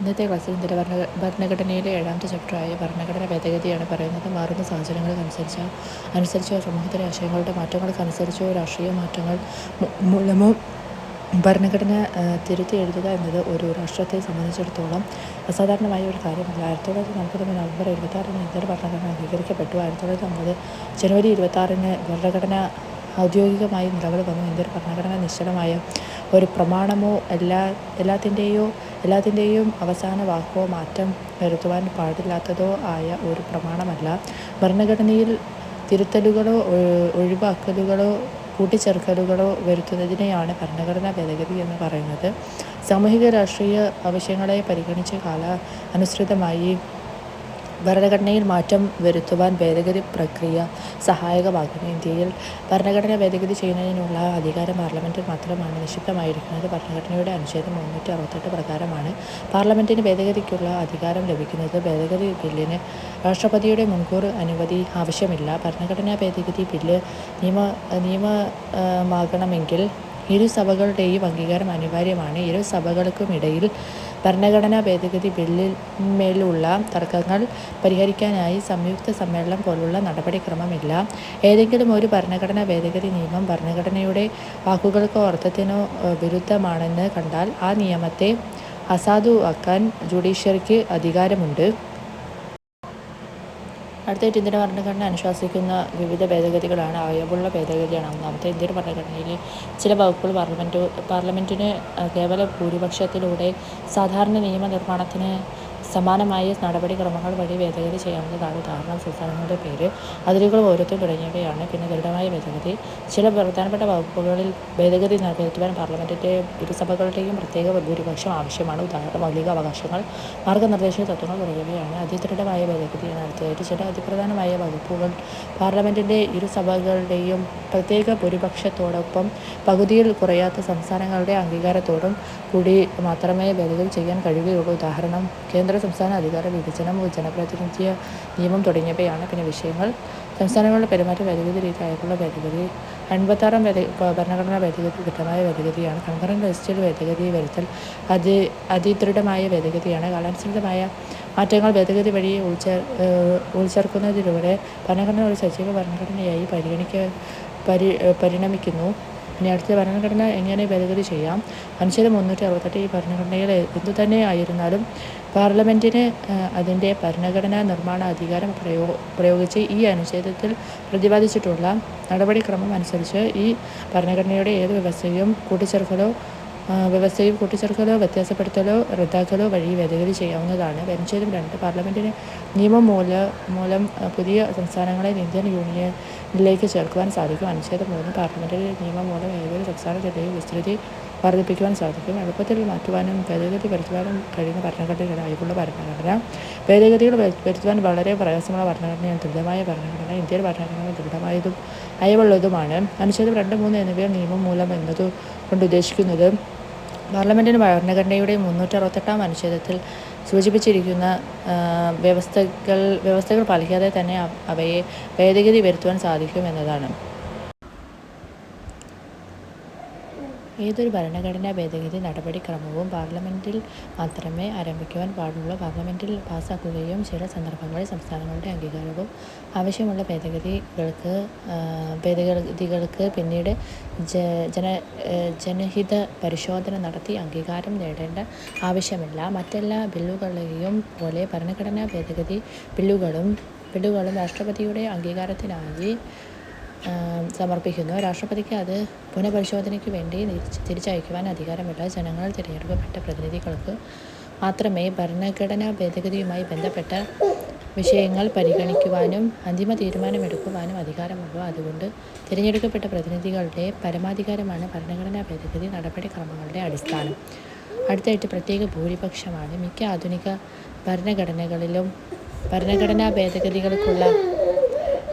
ഇന്നത്തെ ക്ലാസ്സിൽ ഇന്ത്യയുടെ ഭരണ ഭരണഘടനയിലെ ഏഴാമത്തെ ചാപ്റ്ററായ ഭരണഘടന ഭേദഗതിയാണ് പറയുന്നത്. മാറുന്ന സാഹചര്യങ്ങൾക്കനുസരിച്ച് അനുസരിച്ചോ സമൂഹത്തിലെ ആശയങ്ങളുടെ മാറ്റങ്ങൾക്കനുസരിച്ചോ രാഷ്ട്രീയ മാറ്റങ്ങൾ മൂലമോ ഭരണഘടന തിരുത്തി എഴുതുക എന്നത് ഒരു രാഷ്ട്രത്തെ സംബന്ധിച്ചിടത്തോളം അസാധാരണമായ ഒരു കാര്യമല്ല. ആയിരത്തി തൊള്ളായിരത്തി നാൽപ്പത്തൊന്ന് നവംബർ ഇരുപത്താറിന് ഇന്ത്യയുടെ ഭരണഘടന അംഗീകരിക്കപ്പെട്ടു. ആയിരത്തി തൊള്ളായിരത്തി അമ്പത് ജനുവരി ഇരുപത്താറിന് ഭരണഘടന ഔദ്യോഗികമായി നിലവിൽ വന്നു. ഇന്ത്യയുടെ ഭരണഘടന നിശ്ചലമായ ഒരു പ്രമാണമോ എല്ലാ എല്ലാത്തിന്റെയോ എല്ലാത്തിന്റെയും അവസാന വാക്കോ മാറ്റം വരുത്തുവാൻ പാടില്ലാത്തതോ ആയ ഒരു പ്രമാണമല്ല. ഭരണഘടനയിൽ തിരുത്തലുകളോ ഒഴിവാക്കലുകളോ കൂട്ടിച്ചേർക്കലുകളോ വരുത്തുന്നതിനെയാണ് ഭരണഘടനാ ഭേദഗതി എന്ന് പറയുന്നത്. സാമൂഹിക രാഷ്ട്രീയ ആവശ്യങ്ങളെ പരിഗണിച്ച് കാല അനുസൃതമായി ഭരണഘടനയിൽ മാറ്റം വരുത്തുവാൻ ഭേദഗതി പ്രക്രിയ സഹായകമാകുന്നു. ഇന്ത്യയിൽ ഭരണഘടന ഭേദഗതി ചെയ്യുന്നതിനുള്ള അധികാരം പാർലമെന്റിൽ മാത്രമാണ്. നിക്ഷിപ്തമായിരിക്കുന്നത് ഭരണഘടനയുടെ അനുച്ഛേദം മുന്നൂറ്റി അറുപത്തെട്ട് പ്രകാരമാണ്. പാർലമെന്റിന് ഭേദഗതിക്കുള്ള അധികാരം ലഭിക്കുന്നത് ഭേദഗതി ബില്ലിന് രാഷ്ട്രപതിയുടെ മുൻകൂർ അനുമതി ആവശ്യമില്ല. ഭരണഘടനാ ഭേദഗതി ബില്ല് നിയമ നിയമമാകണമെങ്കിൽ ഇരു സഭകളുടെയും അംഗീകാരം അനിവാര്യമാണ്. ഇരു സഭകൾക്കുമിടയിൽ ഭരണഘടനാ ഭേദഗതി ബില്ലിന്മേലുള്ള തർക്കങ്ങൾ പരിഹരിക്കാനായി സംയുക്ത സമ്മേളനം പോലുള്ള നടപടിക്രമമില്ല. ഏതെങ്കിലും ഒരു ഭരണഘടനാ ഭേദഗതി നിയമം ഭരണഘടനയുടെ വാക്കുകൾക്കോ അർത്ഥത്തിനോ വിരുദ്ധമാണെന്ന് കണ്ടാൽ ആ നിയമത്തെ അസാധുവാക്കാൻ ജുഡീഷ്യറിക്ക് അധികാരമുണ്ട്. അടുത്തായിട്ട് ഇന്ത്യൻ ഭരണഘടന അനുശാസിക്കുന്ന വിവിധ ഭേദഗതികളാണ് അയവുള്ള ഭേദഗതിയാണ്. ഒന്നാമത്തെ ഇന്ത്യൻ ഭരണഘടനയിലെ ചില വകുപ്പുകൾ പാർലമെന്റ് പാർലമെന്റിന് കേവല ഭൂരിപക്ഷത്തിലൂടെ സാധാരണ നിയമനിർമ്മാണത്തിന് സമാനമായ നടപടിക്രമങ്ങൾ വഴി ഭേദഗതി ചെയ്യാവുന്നതാണ് ഉദാഹരണം സംസ്ഥാനങ്ങളുടെ പേര് അതിരുകൾ ഓരോരുത്തർ തുടങ്ങിയവയാണ്. പിന്നെ ദൃഢമായ ഭേദഗതി. ചില പ്രധാനപ്പെട്ട വകുപ്പുകളിൽ ഭേദഗതി നിറവേറ്റുവാൻ പാർലമെന്റിന്റെ ഇരുസഭകളുടെയും പ്രത്യേക ഭൂരിപക്ഷം ആവശ്യമാണ്. ഉദാഹരണം മൗലിക അവകാശങ്ങൾ മാർഗനിർദ്ദേശ തത്വങ്ങൾ തുടങ്ങിയവയാണ്. അതിദൃഢമായ ഭേദഗതിയാണ് അടുത്തതായിട്ട്. ചില അതിപ്രധാനമായ വകുപ്പുകൾ പാർലമെന്റിന്റെ ഇരുസഭകളുടെയും പ്രത്യേക ഭൂരിപക്ഷത്തോടൊപ്പം പകുതിയിൽ കുറയാത്ത സംസ്ഥാനങ്ങളുടെ അംഗീകാരത്തോടും കൂടി മാത്രമേ ഭേദഗതി ചെയ്യാൻ കഴിയുകയുള്ളൂ. ഉദാഹരണം കേന്ദ്ര സംസ്ഥാന അധികാര വിഭജനം ജനപ്രാതിനിധ്യ നിയമം തുടങ്ങിയവയാണ് പിന്നെ വിഷയങ്ങൾ. സംസ്ഥാനങ്ങളുടെ പെരുമാറ്റ ഭേദഗതി രീതിയായിട്ടുള്ള ഭേദഗതി അൻപത്താറാം ഭേദ ഭരണഘടനാ ഭേദഗതി ദൃഢമായ ഭേദഗതിയാണ്. കൺകറന്റ് രജിസ്റ്റേഡ് ഭേദഗതി വരുത്തൽ അതി അതിദൃഢമായ ഭേദഗതിയാണ്. കാലാനുസൃതമായ മാറ്റങ്ങൾ ഭേദഗതി വഴി ഉൾച്ചേർ ഉൾച്ചേർക്കുന്നതിലൂടെ ഭരണഘടന ഒരു സജീവ ഭരണഘടനയായി പരിഗണിക്ക പരി പരിണമിക്കുന്നു. ഇനി അടുത്ത ഭരണഘടന എങ്ങനെ ഭേദഗതി ചെയ്യാം? അനുച്ഛേദം മുന്നൂറ്റി അറുപത്തെട്ട് ഈ ഭരണഘടനയിൽ എന്തു തന്നെ ആയിരുന്നാലും പാർലമെന്റിന് അതിന്റെ ഭരണഘടനാ നിർമ്മാണ അധികാരം പ്രയോ പ്രയോഗിച്ച് ഈ അനുച്ഛേദത്തിൽ പ്രതിപാദിച്ചിട്ടുള്ള നടപടിക്രമം അനുസരിച്ച് ഈ ഭരണഘടനയുടെ ഏത് വ്യവസ്ഥയും കൂട്ടിച്ചേർക്കലോ വ്യവസ്ഥയും കൂട്ടിച്ചേർക്കലോ വ്യത്യാസപ്പെടുത്തലോ റദ്ദാക്കലോ വഴി ഭേദഗതി ചെയ്യാവുന്നതാണ്. അനുച്ഛേദം രണ്ട് പാർലമെന്റിന് നിയമം മൂല മൂലം പുതിയ സംസ്ഥാനങ്ങളെ ഇന്ത്യൻ യൂണിയനിലേക്ക് ചേർക്കുവാൻ സാധിക്കും. അനുച്ഛേദം മൂന്ന് പാർലമെന്റിന് നിയമം മൂലം ഏതൊരു സംസ്ഥാനത്തിന്റെയും വിസ്തൃതി വർദ്ധിപ്പിക്കുവാൻ സാധിക്കും. എളുപ്പത്തിൽ മാറ്റുവാനും ഭേദഗതി വരുത്തുവാനും കഴിയുന്ന ഭരണഘടനയുടെ ഭരണഘടന. ഭേദഗതികൾ വരുത്തുവാൻ വളരെ പ്രയാസമുള്ള ഭരണഘടനയാണ് ദൃഢമായ ഭരണഘടന. ഇന്ത്യൻ ഭരണഘടന ദൃഢമായതും അയവുള്ളതുമാണ് അനുച്ഛേദം രണ്ട് മൂന്ന് എന്നിവയിൽ നിയമം മൂലം എന്നതുകൊണ്ട് ഉദ്ദേശിക്കുന്നത്. പാർലമെന്റിന് ഭരണഘടനയുടെ മുന്നൂറ്ററുപത്തെട്ടാം അനുച്ഛേദത്തിൽ സൂചിപ്പിച്ചിരിക്കുന്ന വ്യവസ്ഥകൾ വ്യവസ്ഥകൾ പാലിക്കാതെ തന്നെ അവയെ ഭേദഗതി വരുത്തുവാൻ സാധിക്കും എന്നതാണ്. ഏതൊരു ഭരണഘടനാ ഭേദഗതി നടപടിക്രമവും പാർലമെന്റിൽ മാത്രമേ ആരംഭിക്കുവാൻ പാടുള്ളൂ. പാർലമെന്റിൽ പാസ്സാക്കുകയും ചില സന്ദർഭങ്ങളിൽ സംസ്ഥാനങ്ങളുടെ അംഗീകാരവും ആവശ്യമുള്ള ഭേദഗതികൾക്ക് ഭേദഗതികൾക്ക് പിന്നീട് ജന ജനഹിത പരിശോധന നടത്തി അംഗീകാരം നേടേണ്ട ആവശ്യമില്ല. മറ്റെല്ലാ ബില്ലുകളെയും പോലെ ഭരണഘടനാ ഭേദഗതി ബില്ലുകളും ബില്ലുകളും രാഷ്ട്രപതിയുടെ അംഗീകാരത്തിനായി സമർപ്പിക്കുന്നു. രാഷ്ട്രപതിക്ക് അത് പുനഃപരിശോധനയ്ക്ക് വേണ്ടി തിരിച്ചയക്കുവാൻ അധികാരമുള്ള ജനങ്ങൾ തിരഞ്ഞെടുക്കപ്പെട്ട പ്രതിനിധികൾക്ക് മാത്രമേ ഭരണഘടനാ ഭേദഗതിയുമായി ബന്ധപ്പെട്ട വിഷയങ്ങൾ പരിഗണിക്കുവാനും അന്തിമ തീരുമാനമെടുക്കുവാനും അധികാരമുള്ളൂ. അതുകൊണ്ട് തിരഞ്ഞെടുക്കപ്പെട്ട പ്രതിനിധികളുടെ പരമാധികാരമാണ് ഭരണഘടനാ ഭേദഗതി നടപടിക്രമങ്ങളുടെ അടിസ്ഥാനം. അടുത്തായിട്ട് പ്രത്യേക ഭൂരിപക്ഷമാണ്. മിക്ക ആധുനിക ഭരണഘടനകളിലും ഭരണഘടനാ ഭേദഗതികൾക്കുള്ള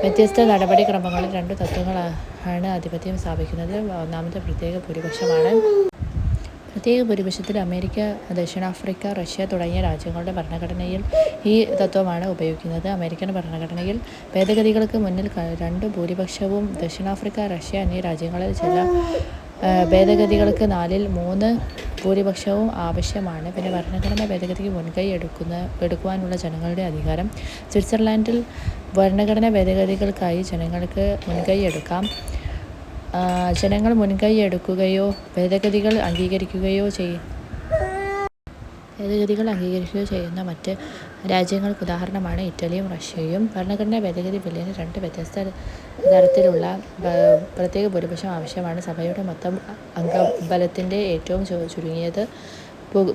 വ്യത്യസ്ത നടപടിക്രമങ്ങളിൽ രണ്ട് തത്വങ്ങളാണ് ആധിപത്യം സ്ഥാപിക്കുന്നത്. ഒന്നാമത്തെ പ്രത്യേക ഭൂരിപക്ഷമാണ്. പ്രത്യേക ഭൂരിപക്ഷത്തിൽ അമേരിക്ക ദക്ഷിണാഫ്രിക്ക റഷ്യ തുടങ്ങിയ രാജ്യങ്ങളുടെ ഭരണഘടനയിൽ ഈ തത്വമാണ് ഉപയോഗിക്കുന്നത്. അമേരിക്കൻ ഭരണഘടനയിൽ ഭേദഗതികൾക്ക് മുന്നിൽ രണ്ട് ഭൂരിപക്ഷവും ദക്ഷിണാഫ്രിക്ക റഷ്യ എന്നീ രാജ്യങ്ങളിൽ ചില ഭേദഗതികൾക്ക് നാലിൽ മൂന്ന് ഭൂരിപക്ഷവും ആവശ്യമാണ്. പിന്നെ ഭരണഘടനാ ഭേദഗതിക്ക് മുൻകൈ എടുക്കുന്ന എടുക്കുവാനുള്ള ജനങ്ങളുടെ അധികാരം. സ്വിറ്റ്സർലാൻഡിൽ ഭരണഘടനാ ഭേദഗതികൾക്കായി ജനങ്ങൾക്ക് മുൻകൈ എടുക്കാം. ജനങ്ങൾ മുൻകൈ എടുക്കുകയോ ഭേദഗതികൾ അംഗീകരിക്കുകയോ ചെയ്യും ഭേദഗതികൾ അംഗീകരിക്കുകയോ ചെയ്യുന്ന മറ്റ് രാജ്യങ്ങൾക്ക് ഉദാഹരണമാണ് ഇറ്റലിയും റഷ്യയും. ഭരണഘടനാ ഭേദഗതി ബില്ലിന് രണ്ട് വ്യത്യസ്ത തരത്തിലുള്ള പ്രത്യേക ഭൂരിപക്ഷം ആവശ്യമാണ്. സഭയുടെ മൊത്തം അംഗബലത്തിന്റെ ഏറ്റവും ചുരുങ്ങിയത്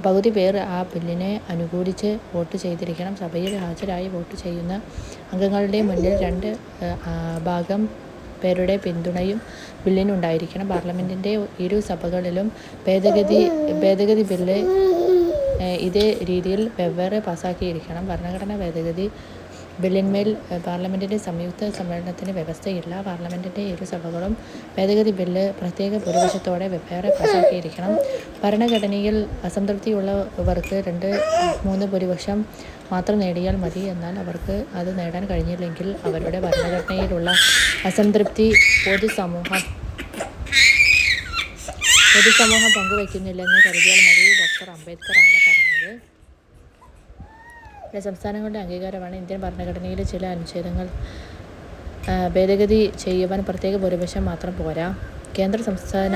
പകുതി പേർ ആ ബില്ലിനെ അനുകൂലിച്ച് വോട്ട് ചെയ്തിരിക്കണം. സഭയിൽ ഹാജരായി വോട്ട് ചെയ്യുന്ന അംഗങ്ങളുടെ മുന്നിൽ രണ്ട് ഭാഗം പേരുടെ പിന്തുണയും ബില്ലിനുണ്ടായിരിക്കണം. പാർലമെന്റിന്റെ ഇരു സഭകളിലും ഭേദഗതി ഭേദഗതി ബില്ല് ഇതേ രീതിയിൽ വെവ്വേറെ പാസ്സാക്കിയിരിക്കണം. ഭരണഘടനാ ഭേദഗതി ബില്ലിന്മേൽ പാർലമെന്റിന്റെ സംയുക്ത സമ്മേളനത്തിന് വ്യവസ്ഥയില്ല. പാർലമെന്റിന്റെ ഇരു സഭകളും ഭേദഗതി ബില്ല് പ്രത്യേക ഭൂരിപക്ഷത്തോടെ വെവ്വേറെ പാസാക്കിയിരിക്കണം ഭരണഘടനയിൽ അസംതൃപ്തിയുള്ളവർക്ക് രണ്ട് മൂന്ന് ഭൂരിപക്ഷം മാത്രം നേടിയാൽ മതി. എന്നാൽ അവർക്ക് അത് നേടാൻ കഴിഞ്ഞില്ലെങ്കിൽ അവരുടെ ഭരണഘടനയിലുള്ള അസംതൃപ്തി പൊതുസമൂഹം പൊതുസമൂഹം പങ്കുവയ്ക്കുന്നില്ലെന്ന് കരുതിയാൽ മതി. ഡോക്ടർ അംബേദ്കറാണ് പറഞ്ഞത് ചില സംസ്ഥാനങ്ങളുടെ അംഗീകാരമാണ് ഇന്ത്യൻ ഭരണഘടനയിലെ ചില അനുച്ഛേദങ്ങൾ. ഭേദഗതി ചെയ്യുവാൻ പ്രത്യേക ഭൂരിപക്ഷം മാത്രം പോരാ. കേന്ദ്ര സംസ്ഥാന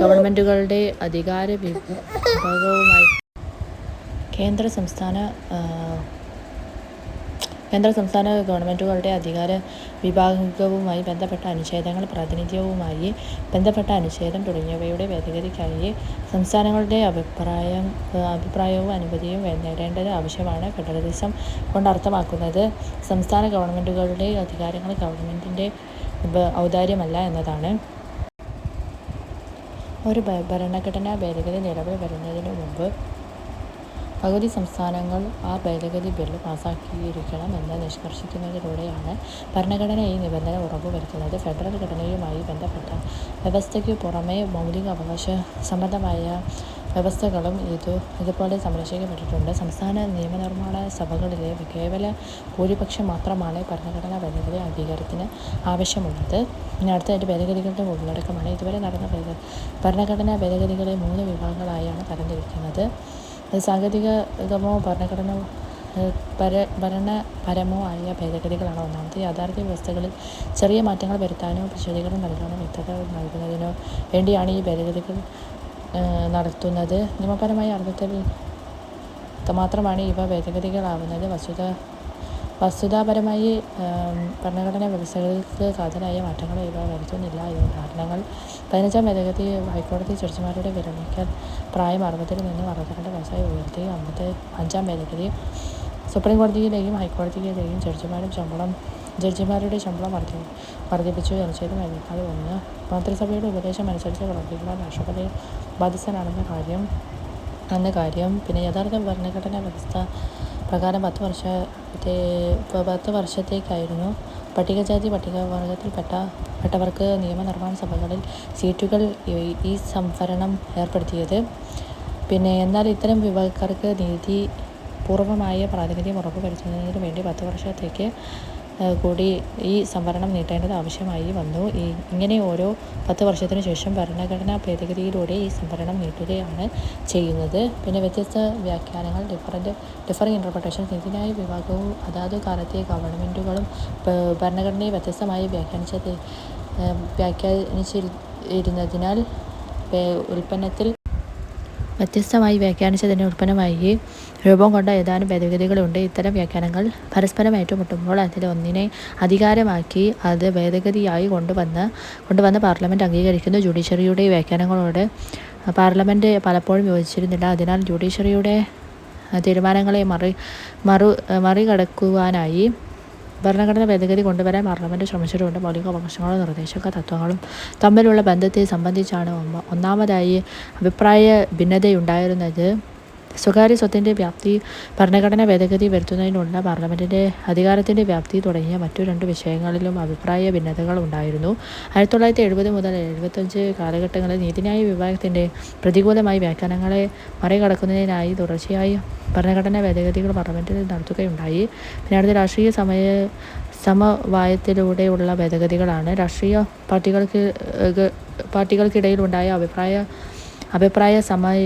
ഗവൺമെന്റുകളുടെ അധികാര വിഭാഗവുമായി കേന്ദ്ര സംസ്ഥാന കേന്ദ്ര സംസ്ഥാന ഗവൺമെന്റുകളുടെ അധികാര വിഭാഗവുമായി ബന്ധപ്പെട്ട അനുച്ഛേദങ്ങൾ പ്രാതിനിധ്യവുമായി ബന്ധപ്പെട്ട അനുച്ഛേദം തുടങ്ങിയവയുടെ ഭേദഗതിക്കായി സംസ്ഥാനങ്ങളുടെ അഭിപ്രായം അഭിപ്രായവും അനുമതിയും നേടേണ്ടത് ആവശ്യമാണ്. ഫെഡറലിസം കൊണ്ട് അർത്ഥമാക്കുന്നത് സംസ്ഥാന ഗവൺമെന്റുകളുടെ അധികാരങ്ങൾ ഗവൺമെന്റിന്റെ ഔദാര്യമല്ല എന്നതാണ്. ഒരു ഭരണഘടനാ ഭേദഗതി നിലവിൽ വരുന്നതിന് മുമ്പ് പകുതി സംസ്ഥാനങ്ങൾ ആ ഭേദഗതി ബില്ല് പാസാക്കിയിരിക്കണം എന്ന് നിഷ്കർഷിക്കുന്നതിലൂടെയാണ് ഭരണഘടന ഈ നിബന്ധന ഉറപ്പുവരുത്തുന്നത്. ഫെഡറൽ ഘടനയുമായി ബന്ധപ്പെട്ട വ്യവസ്ഥയ്ക്ക് പുറമേ മൗലികാവകാശ സംബന്ധമായ വ്യവസ്ഥകളും ഇതു ഇതുപോലെ സംരക്ഷിക്കപ്പെട്ടിട്ടുണ്ട്. സംസ്ഥാന നിയമനിർമ്മാണ സഭകളിലെ കേവല ഭൂരിപക്ഷം മാത്രമാണ് ഭരണഘടനാ ഭേദഗതി അംഗീകാരത്തിന് ആവശ്യമുള്ളത്. ഇനി അടുത്തതായിട്ട് ഭേദഗതികളുടെ ഉള്ളടക്കമാണ്. ഇതുവരെ നടന്ന ഭേദ ഭരണഘടനാ ഭേദഗതികളെ മൂന്ന് വിഭാഗങ്ങളായാണ് തരംതിരിക്കുന്നത്. സാങ്കേതികമോ ഭരണഘടന ഭരണപരമോ ആയ ഭേദഗതികളാണ് ഒന്നാമത്. യാഥാർത്ഥ്യ വ്യവസ്ഥകളിൽ ചെറിയ മാറ്റങ്ങൾ വരുത്താനോ വിശദീകരണം നൽകാനോ വ്യക്തത നൽകുന്നതിനോ വേണ്ടിയാണ് ഈ ഭേദഗതികൾ നടത്തുന്നത്. നിയമപരമായ അർത്ഥത്തിൽ മാത്രമാണ് ഇവ ഭേദഗതികളാവുന്നത്. വസ്തുതാപരമായി ഭരണഘടനാ വ്യവസ്ഥകൾക്ക് കാതലായ മാറ്റങ്ങൾ ഇവ വരുത്തുന്നില്ല. ഉദാഹരണങ്ങൾ പതിനഞ്ചാം ഭേദഗതി ഹൈക്കോടതി ജഡ്ജിമാരുടെ വിരമിക്കൽ പ്രായം അറുപതിൽ നിന്നും അറുപത്തിരണ്ട് വയസ്സായി ഉയർത്തി. അഞ്ചാം ഭേദഗതി സുപ്രീംകോടതിയിലെയും ഹൈക്കോടതിയിലെയും ജഡ്ജിമാരും ശമ്പളം ജഡ്ജിമാരുടെ ശമ്പളം വർദ്ധി വർദ്ധിപ്പിച്ചു. അനുച്ഛേദം എഴുപത്തിനാല് ഒന്ന് മന്ത്രിസഭയുടെ ഉപദേശം അനുസരിച്ച് പ്രവർത്തിക്കുവാൻ രാഷ്ട്രപതി ബാധ്യസ്ഥനാണെന്ന കാര്യം. പിന്നെ യഥാർത്ഥ ഭരണഘടനാ വ്യവസ്ഥ പ്രകാരം പത്ത് വർഷത്തേക്കായിരുന്നു പട്ടികജാതി പട്ടികവർഗത്തിൽപ്പെട്ട പെട്ടവർക്ക് നിയമനിർമ്മാണ സഭകളിൽ സീറ്റുകൾ ഈ സംവരണം ഏർപ്പെടുത്തിയത്. പിന്നെ എന്നാൽ ഇത്തരം വിഭാഗക്കാർക്ക് നീതി പൂർവമായ പ്രാതിനിധ്യം ഉറപ്പുവരുത്തുന്നതിന് വേണ്ടി പത്ത് വർഷത്തേക്ക് കൂടി ഈ സംവരണം നീട്ടേണ്ടത് ആവശ്യമായി വന്നു. ഈ ഇങ്ങനെ ഓരോ പത്ത് വർഷത്തിനു ശേഷം ഭരണഘടനാ ഭേദഗതിയിലൂടെ ഈ സംവരണം നീട്ടുകയാണ് ചെയ്യുന്നത്. പിന്നെ വ്യത്യസ്ത വ്യാഖ്യാനങ്ങൾ ഡിഫറന്റ് ഡിഫറിങ് ഇന്റർപ്രിട്ടേഷൻസ് നീതിന്യായ വിഭാഗവും അതാത് കാലത്തെ ഗവൺമെന്റുകളും ഭരണഘടനയെ വ്യത്യസ്തമായി വ്യാഖ്യാനിച്ചത് വ്യാഖ്യാനിച്ചിരുന്നതിനാൽ ഉൽപ്പന്നത്തിൽ വ്യത്യസ്തമായി വ്യാഖ്യാനിച്ചതിന്റെ ഉൽപ്പന്നമായി രൂപം കൊണ്ട ഏതാനും ഭേദഗതികളുണ്ട്. ഇത്തരം വ്യാഖ്യാനങ്ങൾ പരസ്പരം ഏറ്റുമുട്ടുമ്പോൾ അതിൽ ഒന്നിനെ അധികാരമാക്കി അത് ഭേദഗതിയായി കൊണ്ടുവന്ന് കൊണ്ടുവന്ന് പാർലമെന്റ് അംഗീകരിക്കുന്നു. ജുഡീഷ്യറിയുടെ വ്യാഖ്യാനങ്ങളോട് പാർലമെന്റ് പലപ്പോഴും യോജിച്ചിരുന്നില്ല. അതിനാൽ ജുഡീഷ്യറിയുടെ തീരുമാനങ്ങളെ മറി മറു മറികടക്കുവാനായി ഭരണഘടനാ ഭേദഗതി കൊണ്ടുവരാൻ പാർലമെന്റ് ശ്രമിച്ചിട്ടുണ്ട്. മൗലിക അവകാശങ്ങളും നിർദ്ദേശക തത്വങ്ങളും തമ്മിലുള്ള ബന്ധത്തെ സംബന്ധിച്ചാണ് ഒന്നാമതായി അഭിപ്രായ ഭിന്നതയുണ്ടായിരുന്നത്. സ്വകാര്യ സ്വത്തിന്റെ വ്യാപ്തി ഭരണഘടനാ ഭേദഗതി വരുത്തുന്നതിനുള്ള പാർലമെന്റിന്റെ അധികാരത്തിന്റെ വ്യാപ്തി തുടങ്ങിയ മറ്റു രണ്ട് വിഷയങ്ങളിലും അഭിപ്രായ ഭിന്നതകൾ ഉണ്ടായിരുന്നു. ആയിരത്തി തൊള്ളായിരത്തി എഴുപത് മുതൽ എഴുപത്തഞ്ച് കാലഘട്ടങ്ങളിൽ നീതിന്യായ വിഭാഗത്തിന്റെ പ്രതികൂലമായി വ്യാഖ്യാനങ്ങളെ മറികടക്കുന്നതിനായി തുടർച്ചയായി ഭരണഘടനാ ഭേദഗതികൾ പാർലമെന്റിൽ നടത്തുകയുണ്ടായി. പിന്നെ അടുത്ത രാഷ്ട്രീയ സമയ സമവായത്തിലൂടെയുള്ള ഭേദഗതികളാണ്. രാഷ്ട്രീയ പാർട്ടികൾക്ക് പാർട്ടികൾക്കിടയിലുണ്ടായ അഭിപ്രായ അഭിപ്രായ സമയ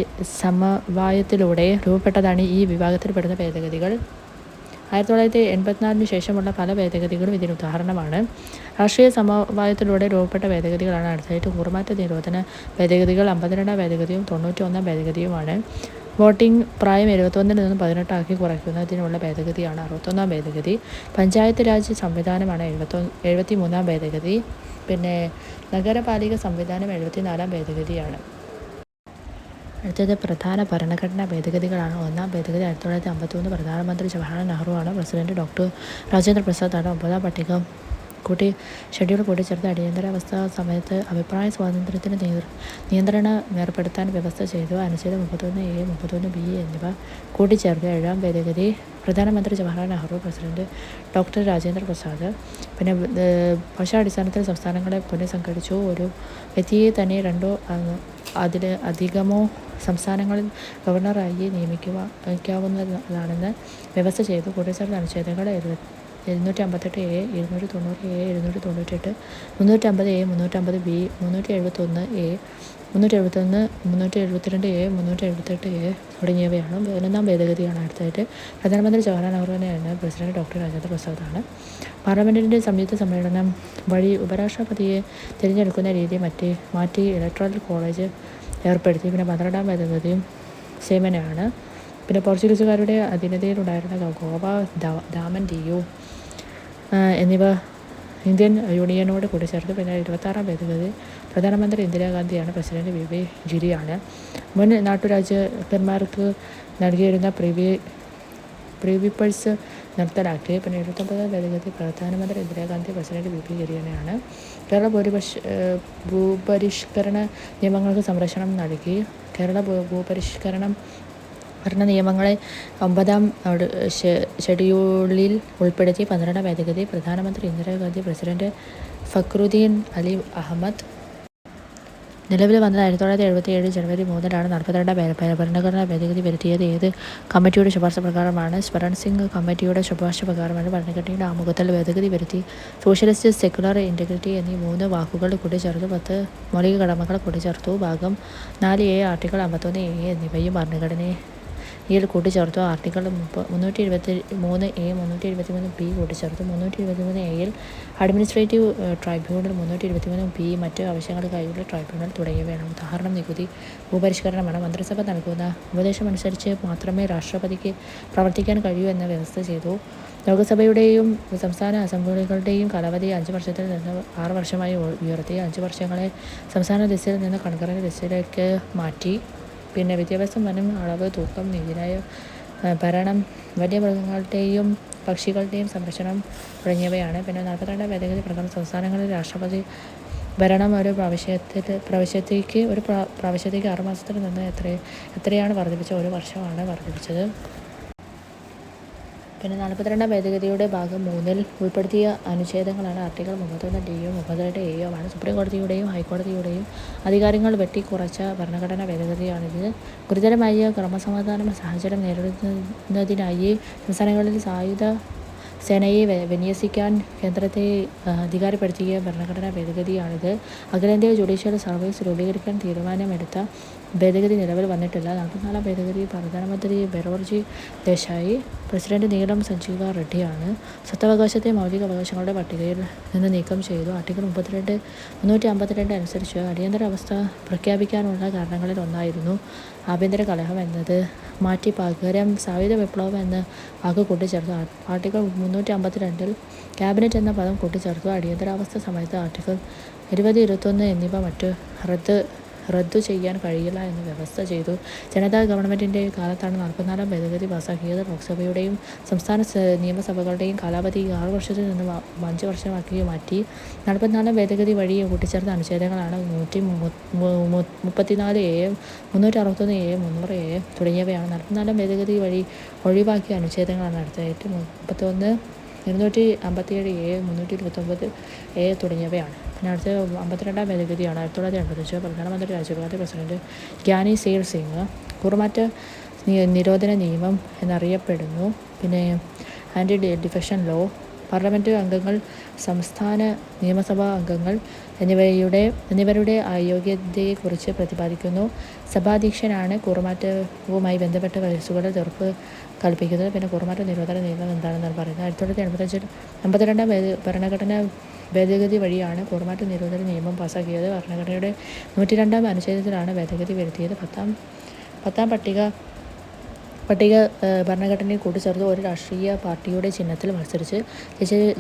സമവായത്തിലൂടെ രൂപപ്പെട്ടതാണ് ഈ വിഭാഗത്തിൽപ്പെടുന്ന ഭേദഗതികൾ. ആയിരത്തി തൊള്ളായിരത്തി എൺപത്തിനാലിന് ശേഷമുള്ള പല ഭേദഗതികളും ഇതിന് ഉദാഹരണമാണ്. രാഷ്ട്രീയ സമവായത്തിലൂടെ രൂപപ്പെട്ട ഭേദഗതികളാണ് അടുത്തായിട്ട് കൂറുമാറ്റ നിരോധന ഭേദഗതികൾ അമ്പത്തിരണ്ടാം ഭേദഗതിയും തൊണ്ണൂറ്റി ഒന്നാം ഭേദഗതിയുമാണ്. വോട്ടിംഗ് പ്രായം എഴുപത്തൊന്നിൽ നിന്നും പതിനെട്ടാക്കി കുറയ്ക്കുന്നതിനുള്ള ഭേദഗതിയാണ് അറുപത്തൊന്നാം ഭേദഗതി. പഞ്ചായത്ത് രാജ് സംവിധാനമാണ് എഴുപത്തൊ എഴുപത്തി മൂന്നാം ഭേദഗതി. പിന്നെ നഗരപാലിക സംവിധാനം എഴുപത്തിനാലാം ഭേദഗതിയാണ്. അടുത്തത് പ്രധാന ഭരണഘടനാ ഭേദഗതികളാണ്. ഒന്നാം ഭേദഗതി ആയിരത്തി തൊള്ളായിരത്തി അമ്പത്തിമൂന്ന് പ്രധാനമന്ത്രി ജവഹർലാൽ നെഹ്റു ആണ് പ്രസിഡന്റ് ഡോക്ടർ രാജേന്ദ്ര പ്രസാദാണ് ഒമ്പതാം പട്ടിക കൂട്ടി ഷെഡ്യൂൾ കൂട്ടിച്ചേർത്ത് അടിയന്തരാവസ്ഥ സമയത്ത് അഭിപ്രായ സ്വാതന്ത്ര്യത്തിന് നിയന്ത്രണം ഏർപ്പെടുത്താൻ വ്യവസ്ഥ ചെയ്തു. അനുച്ഛേദം മുപ്പത്തൊന്ന് എ മുപ്പത്തൊന്ന് ബി എന്നിവ കൂട്ടിച്ചേർത്ത് ഏഴാം ഭേദഗതി പ്രധാനമന്ത്രി ജവഹർലാൽ നെഹ്റു പ്രസിഡന്റ് ഡോക്ടർ രാജേന്ദ്ര പ്രസാദ്. പിന്നെ ഭാഷാടിസ്ഥാനത്തിൽ സംസ്ഥാനങ്ങളെ പുനഃസംഘടിച്ചു. ഒരു വ്യക്തിയെ തന്നെ രണ്ടോ അതിൽ അധികമോ സംസ്ഥാനങ്ങളിൽ ഗവർണറായി നിയമിക്കാവുന്നതാണെന്ന് വ്യവസ്ഥ ചെയ്തു. കൂട്ടിച്ചേർത്ത അനുച്ഛേദങ്ങൾ എഴുന്നൂറ്റി അമ്പത്തെട്ട് എ ഇരുന്നൂറ്റി തൊണ്ണൂറ് എ എഴുന്നൂറ്റി തൊണ്ണൂറ്റെട്ട് മുന്നൂറ്റമ്പത് എ മുന്നൂറ്റമ്പത് ബി മുന്നൂറ്റി എഴുപത്തൊന്ന് എ മുന്നൂറ്റി എഴുപത്തൊന്ന് മുന്നൂറ്റി എഴുപത്തിരണ്ട് എ മുന്നൂറ്റി എഴുപത്തെട്ട് എ തുടങ്ങിയവയാണ് പതിനൊന്നാം ഭേദഗതിയാണ് അടുത്തായിട്ട്. പ്രധാനമന്ത്രി ജവഹർലാൽ നെഹ്റുവിനെയാണ് പ്രസിഡന്റ് ഡോക്ടർ രാജേന്ദ്ര പ്രസാദാണ് പാർലമെന്റിന്റെ സംയുക്ത സമ്മേളനം വഴി ഉപരാഷ്ട്രപതിയെ തിരഞ്ഞെടുക്കുന്ന രീതി മറ്റ് മാറ്റി ഇലക്ട്രൽ കോളേജ് ഏർപ്പെടുത്തി. പിന്നെ പന്ത്രണ്ടാം ഭേദഗതിയും സേമനാണ് പിന്നെ പോർച്ചുഗീസുകാരുടെ അധീനതയിലുണ്ടായിരുന്ന ഗോവ ദാമൻ ഡിയു എന്നിവ ഇന്ത്യൻ യൂണിയനോട് കൂടി ചേർത്ത്. പിന്നെ ഇരുപത്താറാം ഭേദഗതി പ്രധാനമന്ത്രി ഇന്ദിരാഗാന്ധിയാണ് പ്രസിഡന്റ് വി. വി. ഗിരിയാണ് മുൻ നാട്ടുരാജ്യന്മാർക്ക് നൽകിയിരുന്ന പ്രിവി പ്രീവിപ്പേഴ്സ് നിർത്തലാക്കി പിന്നെ എഴുപത്തൊമ്പതാം ഭേദഗതി പ്രധാനമന്ത്രി ഇന്ദിരാഗാന്ധി പ്രസിഡന്റ് വി പി ഗിരിയനെയാണ് കേരള ഭൂരിപക്ഷ ഭൂപരിഷ്കരണ നിയമങ്ങൾക്ക് സംരക്ഷണം നൽകി. കേരള ഭൂപരിഷ്കരണം ഭരണ നിയമങ്ങളെ ഒമ്പതാം ഷെഡ്യൂളിൽ ഉൾപ്പെടുത്തി പന്ത്രണ്ടാം ഭേദഗതി പ്രധാനമന്ത്രി ഇന്ദിരാഗാന്ധി പ്രസിഡന്റ് ഫക്രുദ്ദീൻ അലി അഹമ്മദ് നിലവിൽ വന്നത് ആയിരത്തി തൊള്ളായിരത്തി എഴുപത്തി ഏഴ് ജനുവരി മൂന്നിനാണ് നാൽപ്പത്തിരണ്ടാം ഭരണഘടനാ ഭേദഗതി വരുത്തിയത്. ഏത് കമ്മിറ്റിയുടെ ശുപാർശ പ്രകാരമാണ്? സ്മരൺ സിംഗ് കമ്മിറ്റിയുടെ ശുപാർശ പ്രകാരമാണ് ഭരണഘടനയുടെ ആമുഖത്തിൽ ഭേദഗതി വരുത്തി. സോഷ്യലിസ്റ്റ് സെക്യുലർ ഇന്റഗ്രിറ്റി എന്നീ മൂന്ന് വാക്കുകൾ കൂട്ടിച്ചേർത്ത്. പത്ത് മൗലിക കടമകൾ കൂട്ടിച്ചേർത്തു. ഭാഗം നാല് എ ആർട്ടിക്കിൾ അമ്പത്തൊന്ന് എ എന്നിവയും ഭരണഘടനയെ ഇതിൽ കൂട്ടിച്ചേർത്തു. ആർട്ടിക്കിൾ മുന്നൂറ്റി എഴുപത്തി മൂന്ന് എ മുന്നൂറ്റി എഴുപത്തി മൂന്ന് ബി കൂട്ടിച്ചേർത്തു. മുന്നൂറ്റി എഴുപത്തി മൂന്ന് എയിൽ അഡ്മിനിസ്ട്രേറ്റീവ് ട്രൈബ്യൂണൽ മുന്നൂറ്റി എഴുപത്തി മൂന്ന് ബി മറ്റ് ആവശ്യങ്ങൾക്കായുള്ള ട്രൈബ്യൂണൽ തുടങ്ങിയവയാണ്. ഉദാഹരണം നികുതി ഭൂപരിഷ്കരണമാണ്. മന്ത്രിസഭ നൽകുന്ന ഉപദേശമനുസരിച്ച് മാത്രമേ രാഷ്ട്രപതിക്ക് പ്രവർത്തിക്കാൻ കഴിയൂ എന്ന വ്യവസ്ഥ ചെയ്തു. ലോകസഭയുടെയും സംസ്ഥാന അസംബ്ലികളുടെയും കാലാവധി അഞ്ച് വർഷത്തിൽ നിന്ന് ആറ് വർഷമായി ഉയർത്തി. അഞ്ച് വർഷങ്ങളെ സംസ്ഥാന ലിസ്റ്റിൽ നിന്ന് കൺകറന്റ് ലിസ്റ്റിലേക്ക് മാറ്റി. പിന്നെ വിദ്യാഭ്യാസം വനം അളവ് തൂക്കം നീതിരായ ഭരണം വലിയ മൃഗങ്ങളുടെയും പക്ഷികളുടെയും സംരക്ഷണം തുടങ്ങിയവയാണ്. പിന്നെ നാൽപ്പത്തിരണ്ടാം ഭേദഗതി പ്രകാരം സംസ്ഥാനങ്ങളിൽ രാഷ്ട്രപതി ഭരണം ഒരു പ്രാവശ്യത്തിൽ പ്രാവശ്യത്തേക്ക് ഒരു പ്രാവശ്യത്തേക്ക് ആറുമാസത്തിൽ നിന്ന് എത്ര എത്രയാണ് വർദ്ധിപ്പിച്ചത്? ഒരു വർഷമാണ് വർദ്ധിപ്പിച്ചത്. പിന്നെ നാൽപ്പത്തിരണ്ടാം ഭേദഗതിയുടെ ഭാഗം മൂന്നിൽ ഉൾപ്പെടുത്തിയ അനുച്ഛേദങ്ങളാണ് ആർട്ടിക്കിൾ മുപ്പത്തൊന്ന് ഡിയും മുപ്പത്തിരണ്ട് എയുമാണ് സുപ്രീം കോടതിയുടെയും ഹൈക്കോടതിയുടെയും അധികാരങ്ങൾ വെട്ടിക്കുറച്ച ഭരണഘടനാ ഭേദഗതിയാണിത്. ഗുരുതരമായ ക്രമസമാധാന സാഹചര്യം നേരിടുന്നതിനായി സംസ്ഥാനങ്ങളിൽ സായുധ സേനയെ വിന്യസിക്കാൻ കേന്ദ്രത്തെ അധികാരപ്പെടുത്തിയ ഭരണഘടനാ ഭേദഗതിയാണിത്. അഖിലേന്ത്യാ ജുഡീഷ്യൽ സർവീസ് രൂപീകരിക്കാൻ തീരുമാനമെടുത്ത ഭേദഗതി നിലവിൽ വന്നിട്ടില്ല. നാൽപ്പത്തിനാലാം ഭേദഗതി പ്രധാനമന്ത്രി ബെറോർജി ദേശായി. പ്രസിഡന്റ് നീലം സഞ്ജീവ റെഡ്ഡിയാണ്. സ്വത്തവകാശത്തെ മൗലിക അവകാശങ്ങളുടെ പട്ടികയിൽ നിന്ന് നീക്കം ചെയ്തു. ആർട്ടിക്കിൾ മുപ്പത്തിരണ്ട് മുന്നൂറ്റി അമ്പത്തിരണ്ട് അനുസരിച്ച് അടിയന്തരാവസ്ഥ പ്രഖ്യാപിക്കാനുള്ള കാരണങ്ങളിൽ ഒന്നായിരുന്നു ആഭ്യന്തര കലഹം എന്നത്. മാറ്റി പകരം സായുധ വിപ്ലവം എന്ന് വാക്ക് കൂട്ടിച്ചേർത്തു. ആർട്ടിക്കിൾ മുന്നൂറ്റി അമ്പത്തിരണ്ടിൽ ക്യാബിനറ്റ് എന്ന പദം കൂട്ടിച്ചേർത്തു. അടിയന്തരാവസ്ഥ സമയത്ത് ആർട്ടിക്കിൾ ഇരുപത് ഇരുപത്തൊന്ന് എന്നിവ മറ്റ് റദ്ദ് റദ്ദു ചെയ്യാൻ കഴിയില്ല എന്ന് വ്യവസ്ഥ ചെയ്തു. ജനതാ ഗവൺമെന്റിന്റെ കാലത്താണ് നാൽപ്പത്തിനാലാം ഭേദഗതി പാസാക്കിയത്. ലോക്സഭയുടെയും സംസ്ഥാന നിയമസഭകളുടെയും കാലാവധി ആറ് വർഷത്തിൽ നിന്ന് അഞ്ച് വർഷമാക്കി മാറ്റി. നാൽപ്പത്തിനാലാം ഭേദഗതി വഴി കൂട്ടിച്ചേർത്ത അനുച്ഛേദങ്ങളാണ് നൂറ്റി മുപ്പത്തിനാല് എ, മുന്നൂറ്റി അറുപത്തൊന്ന് എ, മുന്നൂറ് എ തുടങ്ങിയവയാണ്. നാൽപ്പത്തിനാലാം ഭേദഗതി വഴി ഒഴിവാക്കിയ അനുച്ഛേദങ്ങളാണ് അടുത്തതായിട്ട് മുപ്പത്തൊന്ന്, ഇരുന്നൂറ്റി അമ്പത്തിയേഴ് എ, മുന്നൂറ്റി ഇരുപത്തൊമ്പത് എ തുടങ്ങിയവയാണ്. പിന്നെ അടുത്ത അമ്പത്തിരണ്ടാം ഭേദഗതിയാണ്. ആയിരത്തി തൊള്ളായിരത്തി എൺപത്തഞ്ച് പ്രധാനമന്ത്രി രാജീവ് പ്രസിഡന്റ് ഗ്യാനി സേർ സിംഗ് കുറുമാറ്റ നിരോധന നിയമം എന്നറിയപ്പെടുന്നു. പിന്നെ ആന്റി ഡിഫെക്ഷൻ ലോ, പാർലമെന്റ് അംഗങ്ങൾ, സംസ്ഥാന നിയമസഭാ അംഗങ്ങൾ എന്നിവയുടെ എന്നിവരുടെ അയോഗ്യതയെക്കുറിച്ച് പ്രതിപാദിക്കുന്നു. സഭാധ്യക്ഷനാണ് കൂറുമാറ്റവുമായി ബന്ധപ്പെട്ട കേസുകളുടെ തീർപ്പ് കൽപ്പിക്കുന്നത്. പിന്നെ കുറുമാറ്റ നിരോധന നിയമം എന്താണെന്നാണ് പറയുന്നത്. ആയിരത്തി തൊള്ളായിരത്തി എൺപത്തഞ്ചിൽ അമ്പത്തിരണ്ടാം ഭരണഘടനാ ഭേദഗതി വഴിയാണ് കുറുമാറ്റ നിരോധന നിയമം പാസ്സാക്കിയത് ഭരണഘടനയുടെ നൂറ്റി രണ്ടാം അനുച്ഛേദത്തിലാണ് ഭേദഗതി വരുത്തിയത്. പത്താം പത്താം പട്ടിക പട്ടിക ഭരണഘടനയിൽ കൂട്ടിച്ചേർത്ത് ഒരു രാഷ്ട്രീയ പാർട്ടിയുടെ ചിഹ്നത്തിൽ മത്സരിച്ച്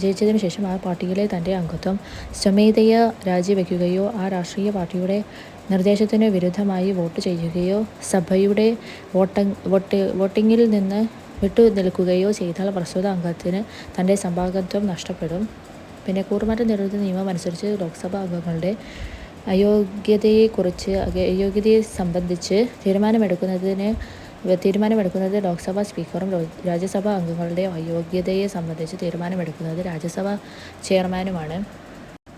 ജയിച്ചതിനുശേഷം ആ പാർട്ടിയിലെ തന്റെ അംഗത്വം സ്വമേധയാ രാജിവെക്കുകയോ ആ രാഷ്ട്രീയ പാർട്ടിയുടെ നിർദ്ദേശത്തിനു വിരുദ്ധമായി വോട്ട് ചെയ്യുകയോ സഭയുടെ വോട്ട് വോട്ടിങ്ങിൽ നിന്ന് വിട്ടുനിൽക്കുകയോ ചെയ്താൽ പ്രസ്തുത അംഗത്തിന് തന്റെ സംഭാഗത്വം നഷ്ടപ്പെടും. പിന്നെ കൂറുമാറ്റ നിരോധന നിയമം അനുസരിച്ച് ലോക്സഭാ അംഗങ്ങളുടെ അയോഗ്യതയെക്കുറിച്ച് അയോഗ്യതയെ സംബന്ധിച്ച് തീരുമാനമെടുക്കുന്നതിന് തീരുമാനമെടുക്കുന്നത് ലോക്സഭാ സ്പീക്കറും രാജ്യസഭാ അംഗങ്ങളുടെ അയോഗ്യതയെ സംബന്ധിച്ച് തീരുമാനമെടുക്കുന്നത് രാജ്യസഭാ ചെയർമാനുമാണ്.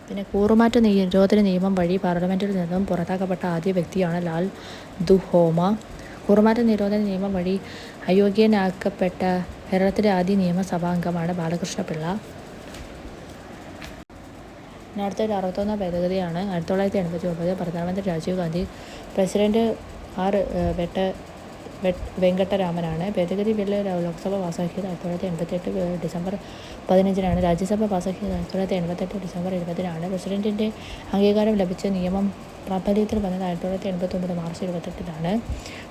പിന്നെ കൂറുമാറ്റ നിരോധന നിയമം വഴി പാർലമെന്റിൽ നിന്നും പുറത്താക്കപ്പെട്ട ആദ്യ വ്യക്തിയാണ് ലാൽ ദുഹോമ. കൂറുമാറ്റ നിരോധന നിയമം വഴി അയോഗ്യനാക്കപ്പെട്ട കേരളത്തിലെ ആദ്യ നിയമസഭാംഗമാണ് ബാലകൃഷ്ണപിള്ള. പിന്നെ അടുത്തൊരു അറുപത്തൊന്നാം ഭേദഗതിയാണ്. ആയിരത്തി തൊള്ളായിരത്തി എൺപത്തി ഒമ്പത് പ്രധാനമന്ത്രി രാജീവ് ഗാന്ധി പ്രസിഡന്റ് ആർ വെങ്കട്ടരാമനാണ് ഭേദഗതി ബില്ല് ലോക്സഭ പാസാക്കിയത്. ആയിരത്തി തൊള്ളായിരത്തി എൺപത്തിയെട്ട് ഡിസംബർ പതിനഞ്ചിനാണ്. രാജ്യസഭ പാസാക്കിയത് ആയിരത്തി തൊള്ളായിരത്തി എൺപത്തെട്ട് ഡിസംബർ ഇരുപതിനാണ്. പ്രസിഡന്റിന്റെ അംഗീകാരം ലഭിച്ച നിയമം പ്രാബല്യത്തിൽ വന്നത് ആയിരത്തി തൊള്ളായിരത്തി എൺപത്തൊമ്പത് മാർച്ച് ഇരുപത്തെട്ടിലാണ്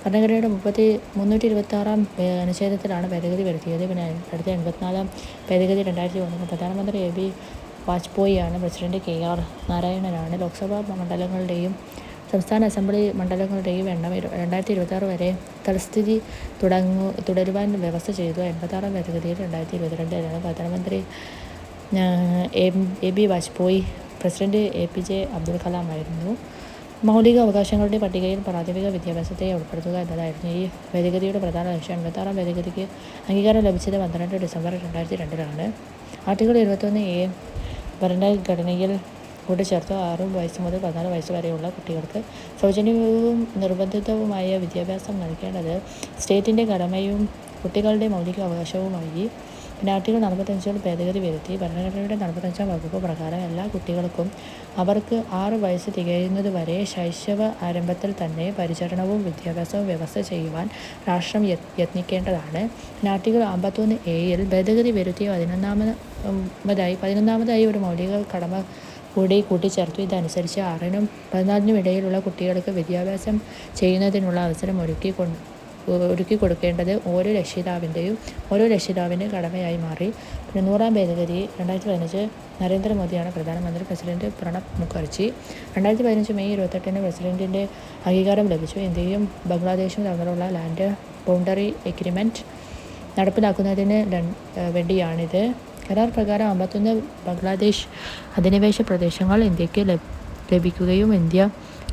ഭരണഘടനയുടെ മുപ്പത്തി മുന്നൂറ്റി ഇരുപത്താറാം അനുച്ഛേദത്തിലാണ് ഭേദഗതി വരുത്തിയത്. പിന്നെ അടുത്ത എൺപത്തിനാലാം ഭേദഗതി രണ്ടായിരത്തി ഒന്നിന് പ്രധാനമന്ത്രി A. B. വാജ്പേയിയാണ്. President K. R. നാരായണനാണ്. ലോക്സഭാ മണ്ഡലങ്ങളുടെയും സംസ്ഥാന അസംബ്ലി മണ്ഡലങ്ങളുടെയും എണ്ണം രണ്ടായിരത്തി ഇരുപത്താറ് വരെ തൽസ്ഥിതി തുടരുവാൻ വ്യവസ്ഥ ചെയ്തു. എൺപത്താറാം ഭേദഗതിയിൽ രണ്ടായിരത്തി ഇരുപത്തിരണ്ടിലാണ്. പ്രധാനമന്ത്രി A. B. Vajpayee. President A. P. J. Abdul Kalam ആയിരുന്നു മൗലിക അവകാശങ്ങളുടെ പട്ടികയിൽ പ്രാഥമിക വിദ്യാഭ്യാസത്തെ ഉൾപ്പെടുത്തുക എന്നതായിരുന്നു ഈ ഭേദഗതിയുടെ പ്രധാന ലക്ഷ്യം. എൺപത്താറാം ഭേദഗതിക്ക് അംഗീകാരം ലഭിച്ചത് പന്ത്രണ്ട് ഡിസംബർ രണ്ടായിരത്തി രണ്ടിലാണ്. ആർട്ടിക്കിൾ ഇരുപത്തൊന്ന് എ ഭരണഘടനയിൽ കൂട്ടിച്ചേർത്തു. ആറു വയസ്സ് മുതൽ പതിനാല് വയസ്സ് വരെയുള്ള കുട്ടികൾക്ക് സൗജന്യവും നിർബന്ധിതവുമായ വിദ്യാഭ്യാസം നൽകേണ്ടത് സ്റ്റേറ്റിന്റെ കടമയും കുട്ടികളുടെ മൗലിക അവകാശവുമായി. പിന്നെ ആർട്ടിക്കിൾ നാൽപ്പത്തഞ്ചോട് ഭേദഗതി വരുത്തി. ഭരണഘടനയുടെ നാൽപ്പത്തഞ്ചാം വകുപ്പ് പ്രകാരം എല്ലാ കുട്ടികൾക്കും അവർക്ക് ആറ് വയസ്സ് തികയുന്നതുവരെ ശൈശവ ആരംഭത്തിൽ തന്നെ പരിചരണവും വിദ്യാഭ്യാസവും വ്യവസ്ഥ ചെയ്യുവാൻ രാഷ്ട്രം യത്നിക്കേണ്ടതാണ്. ആർട്ടിക്കിൾ അമ്പത്തൊന്ന് എയിൽ ഭേദഗതി വരുത്തി പതിനൊന്നാമതായി ഒരു മൗലിക കടമ കൂടി കൂട്ടിച്ചേർത്തു. ഇതനുസരിച്ച് ആറിനും പതിനാലിനും ഇടയിലുള്ള കുട്ടികൾക്ക് വിദ്യാഭ്യാസം ചെയ്യുന്നതിനുള്ള അവസരം ഒരുക്കി ഒരുക്കി കൊടുക്കേണ്ടത് ഓരോ രക്ഷിതാവിന്റെയും ഓരോ രക്ഷിതാവിന്റെയും കടമയായി മാറി. നൂറാം ഭേദഗതി രണ്ടായിരത്തി പതിനഞ്ച് നരേന്ദ്രമോദിയാണ് പ്രധാനമന്ത്രി. പ്രസിഡന്റ് പ്രണബ് മുഖർജി. രണ്ടായിരത്തി പതിനഞ്ച് മെയ് ഇരുപത്തെട്ടിന് പ്രസിഡന്റിന്റെ അംഗീകാരം ലഭിച്ചു. ഇന്ത്യയും ബംഗ്ലാദേശും തമ്മിലുള്ള ലാൻഡ് ബൗണ്ടറി എഗ്രിമെന്റ് നടപ്പിലാക്കുന്നതിന് വേണ്ടിയാണിത്. കരാർ പ്രകാരം അമ്പത്തൊന്ന് ബംഗ്ലാദേശ് അധിനിവേശ പ്രദേശങ്ങൾ ഇന്ത്യയ്ക്ക് ലഭിക്കുകയും ഇന്ത്യ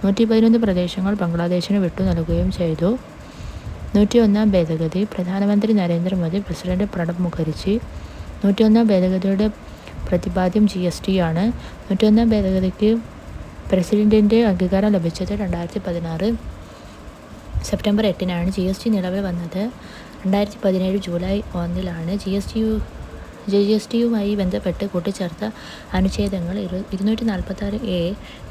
നൂറ്റി പതിനൊന്ന് പ്രദേശങ്ങൾ ബംഗ്ലാദേശിന് വിട്ടു നൽകുകയും ചെയ്തു. നൂറ്റിയൊന്നാം ഭേദഗതി പ്രധാനമന്ത്രി നരേന്ദ്രമോദി. പ്രസിഡന്റ് പ്രണബ് മുഖർജി. നൂറ്റിയൊന്നാം ഭേദഗതിയുടെ പ്രതിപാദ്യം ജി. എസ്. ടി. ആണ്. നൂറ്റിയൊന്നാം ഭേദഗതിക്ക് പ്രസിഡന്റിന്റെ അംഗീകാരം ലഭിച്ചത് രണ്ടായിരത്തി പതിനാറ് സെപ്റ്റംബർ എട്ടിനാണ്. ജി. എസ്. ടി. നിലവിൽ വന്നത് രണ്ടായിരത്തി പതിനേഴ് ജൂലൈ ഒന്നിലാണ്. ജി. എസ്. ടിയുമായി ബന്ധപ്പെട്ട് കൂട്ടിച്ചേർത്ത അനുച്ഛേദങ്ങൾ ഇരു ഇരുന്നൂറ്റി നാൽപ്പത്താറ് എ,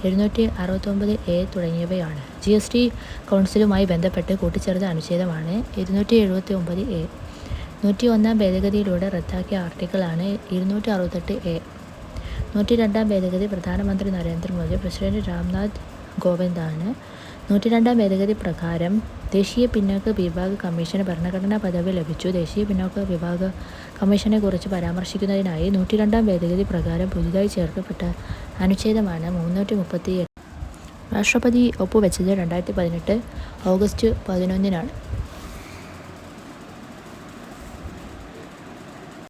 ഇരുന്നൂറ്റി അറുപത്തൊമ്പത് എ തുടങ്ങിയവയാണ്. ജി. എസ്. ടി. കൗൺസിലുമായി ബന്ധപ്പെട്ട് കൂട്ടിച്ചേർത്ത അനുച്ഛേദമാണ് ഇരുന്നൂറ്റി എഴുപത്തി ഒമ്പത് എ. നൂറ്റി ഒന്നാം ഭേദഗതിയിലൂടെ റദ്ദാക്കിയ ആർട്ടിക്കിളാണ് ഇരുന്നൂറ്റി അറുപത്തെട്ട് എ. നൂറ്റി രണ്ടാം ഭേദഗതി പ്രധാനമന്ത്രി നരേന്ദ്രമോദി. പ്രസിഡന്റ് രാംനാഥ് കോവിന്ദാണ്. നൂറ്റിരണ്ടാം ഭേദഗതി പ്രകാരം ദേശീയ പിന്നോക്ക വിഭാഗ കമ്മീഷന് ഭരണഘടനാ പദവി ലഭിച്ചു. ദേശീയ പിന്നോക്ക വിഭാഗ കമ്മീഷനെക്കുറിച്ച് പരാമർശിക്കുന്നതിനായി നൂറ്റിരണ്ടാം ഭേദഗതി പ്രകാരം പുതുതായി ചേർക്കപ്പെട്ട അനുച്ഛേദമാണ് മുന്നൂറ്റി മുപ്പത്തി രാഷ്ട്രപതി ഒപ്പുവെച്ചത് രണ്ടായിരത്തി പതിനെട്ട് ഓഗസ്റ്റ് പതിനൊന്നിനാണ്